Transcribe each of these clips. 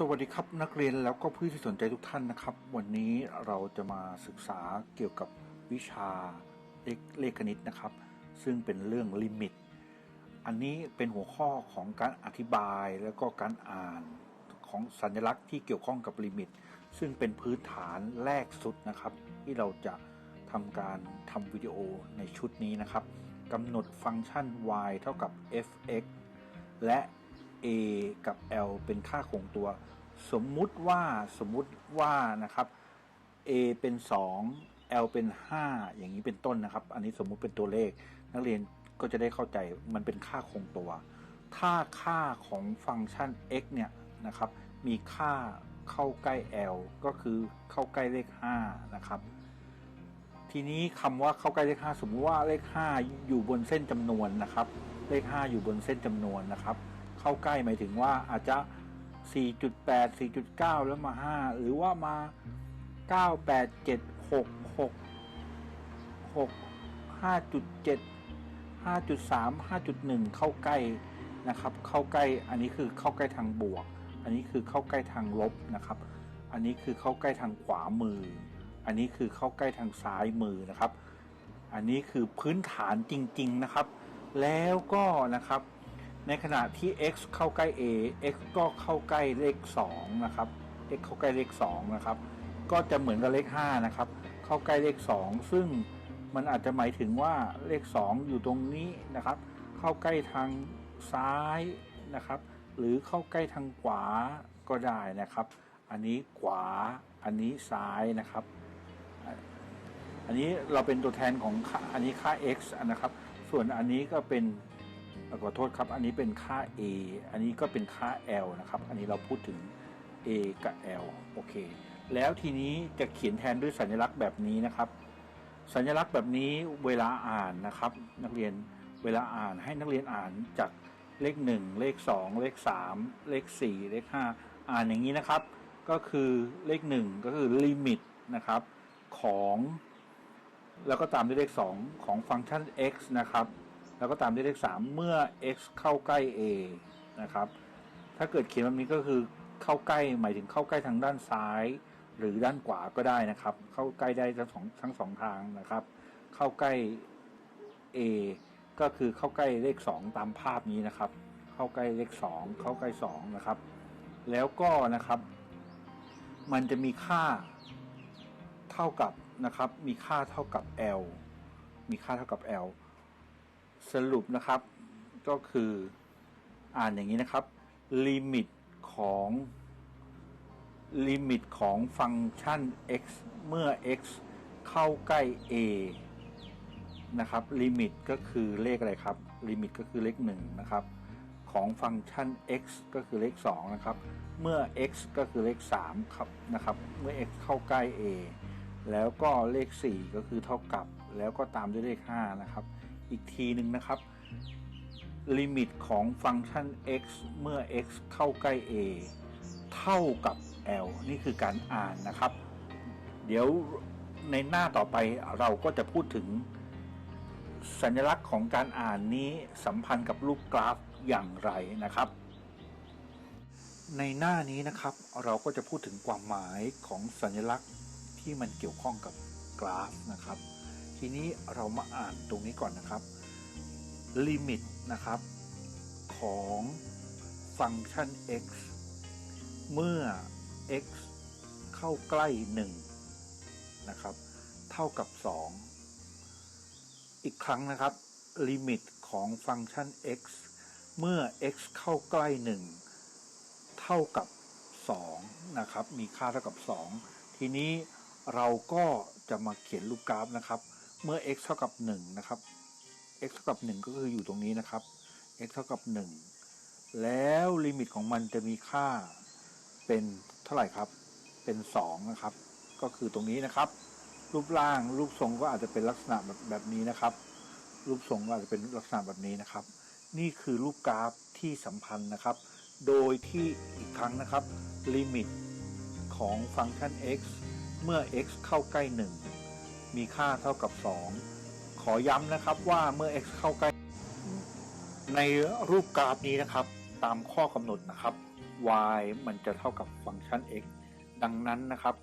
สวัสดีครับนักเรียนแล้วก็ผู้ที่สนใจทุกท่านนะครับ วันนี้เราจะมาศึกษาเกี่ยวกับวิชาเลขคณิตนะครับ ซึ่งเป็นเรื่องลิมิต อันนี้เป็นหัวข้อของการอธิบายแล้วก็การอ่านของสัญลักษณ์ที่เกี่ยวข้องกับลิมิต ซึ่งเป็นพื้นฐานแรกสุดนะครับ ที่เราจะทำการทำวิดีโอในชุดนี้นะครับกำหนดฟังก์ชัน y เท่ากับ f(x) และ a กับ l เป็นค่าคงตัว สมมุติว่าสมมุติว่านะครับ a เป็น 2 l เป็น 5 อย่างนี้เป็นต้นนะครับ อันนี้สมมุติเป็นตัวเลข นักเรียนก็จะได้เข้าใจมันเป็นค่าคงตัว ถ้าค่าของฟังก์ชัน x เนี่ยนะครับ มีค่าเข้าใกล้ l ก็คือเข้าใกล้เลข 5 นะครับ ทีนี้คำว่าเข้าใกล้เลข 5 สมมติว่าเลข 5 อยู่บนเส้นจำนวนนะครับ เลข 5 อยู่บนเส้นจำนวนนะครับ เข้าใกล้หมายถึงว่าอาจจะ 4.8 4.9 แล้วมา 5 หรือว่ามา 9 8 7 6 6 6 5.7 5.3 5.1 เข้าใกล้นะครับ เข้าใกล้ อันนี้คือเข้าใกล้ทางบวก อันนี้คือเข้าใกล้ทางลบนะครับ อันนี้คือเข้าใกล้ทางขวามือ อันนี้คือเข้าใกล้ทางซ้ายมือนะครับ อันนี้คือพื้นฐานจริง ๆนะครับ แล้วก็นะครับ ในขณะที่ x เข้าใกล้ a x ก็เข้าใกล้เลข2นะครับ x เข้าใกล้เลข2นะครับก็จะเหมือนกับเลข5นะครับเข้าใกล้เลข 2 ซึ่งมันอาจจะหมายถึงว่าเลข 2 อยู่ตรงนี้นะครับ เข้าใกล้ทางซ้ายนะครับ หรือเข้าใกล้ทางขวาก็ได้นะครับ อันนี้ขวาอันนี้ซ้ายนะครับ อันนี้เราเป็นตัวแทนของค่าอันนี้ค่า x นะครับ ส่วนอันนี้ก็เป็น ขอโทษครับ อันนี้เป็นค่า a อันนี้ก็เป็นค่า l นะครับ อันนี้เราพูดถึง a กับ l โอเค แล้วทีนี้จะเขียนแทนด้วยสัญลักษณ์แบบนี้นะครับ สัญลักษณ์แบบนี้เวลาอ่านนะครับ นักเรียนเวลาอ่านให้นักเรียนอ่านจากเลข 1 เลข 2 เลข 3 เลข 4 เลข 5 อ่านอย่างนี้นะครับ ก็คือเลข 1 ก็คือลิมิตนะครับของ แล้วก็ตามด้วยเลข 2 ของฟังก์ชัน x นะครับ แล้วก็ตามด้วยเลข 3 เมื่อ x เข้าใกล้ a นะครับ ถ้าเกิดเขียนแบบนี้ก็คือเข้าใกล้หมายถึงเข้าใกล้ทางด้านซ้าย หรือด้านขวาก็ได้นะครับ เข้าใกล้ได้ทั้งสองทั้งสองทางนะครับ เข้าใกล้ a ก็คือเข้าใกล้เลข 2 ตามภาพนี้นะครับ เข้าใกล้เลข 2 เข้าใกล้ 2 นะครับ แล้วก็นะครับ มันจะมีค่าเท่ากับนะครับ มีค่าเท่ากับ l มีค่าเท่ากับ l สรุปนะครับก็คืออ่านอย่างนี้นะครับลิมิตของลิมิตของฟังก์ชัน x เมื่อ x เข้าใกล้ a นะครับลิมิตก็คือเลขอะไรครับลิมิตก็คือเลข1นะครับของฟังก์ชัน x ก็คือเลข2นะครับเมื่อ x ก็คือเลข3ครับนะครับเมื่อ x เข้าใกล้ a แล้วก็เลข 4 ก็คือเท่ากับ แล้วก็ตามด้วยเลข5นะครับ อีกทีหนึ่งนะครับ ลิมิตของฟังก์ชัน x เมื่อ x เข้าใกล้ a เท่ากับ l นี่คือการอ่านนะครับ เดี๋ยวในหน้าต่อไปเราก็จะพูดถึง สัญลักษณ์ของการอ่านนี้สัมพันธ์กับรูปกราฟอย่างไรนะครับ ในหน้านี้นะครับเราก็จะพูดถึงความหมายของสัญลักษณ์ที่มันเกี่ยวข้องกับกราฟนะครับ ทีนี้เรามาอ่านตรงนี้ก่อนนะครับลิมิตนะครับของฟังก์ชัน x เมื่อ x เข้าใกล้ 1 นะครับ เท่ากับ 2 อีกครั้งนะครับลิมิตของฟังก์ชัน x เมื่อ x เข้าใกล้ 1 เท่ากับ 2 นะครับ มีค่าเท่ากับ 2 ทีนี้เราก็จะมาเขียนรูปกราฟนะครับ เมื่อ x เท่ากับ1นะครับ x เท่ากับ 1 ก็คืออยู่ตรงนี้นะครับ x เท่ากับ 1 แล้วลิมิตของมันจะมีค่าเป็นเท่าไหร่ครับ เป็น 2 นะครับ ก็คือตรงนี้นะครับ รูปร่างรูปทรงก็อาจจะเป็นลักษณะแบบแบบนี้นะครับ รูปทรงก็อาจจะเป็นลักษณะแบบนี้นะครับ นี่คือรูปกราฟที่สัมพันธ์นะครับ โดยที่อีกครั้งนะครับลิมิตของฟังก์ชัน x เมื่อ x เข้าใกล้ 1 มีค่าเท่ากับ 2 ขอย้ำนะครับว่าเมื่อ x เข้าใกล้ ในรูปกราฟนี้นะครับ ตามข้อกำหนดนะครับ y มันจะเท่ากับฟังก์ชัน x ดังนั้นนะครับ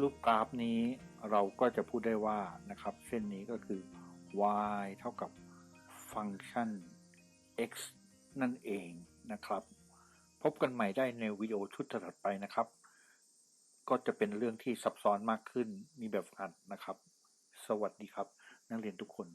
รูปกราฟนี้เราก็จะพูดได้ว่านะครับ เส้นนี้ก็คือ y เท่ากับฟังก์ชัน x นั่นเองนะครับ พบกันใหม่ได้ในวิดีโอชุดถัดไปนะครับ ก็จะเป็นเรื่องที่ซับซ้อนมากขึ้นมีแบบฝึกหัดนะครับ สวัสดีครับ นักเรียนทุกคน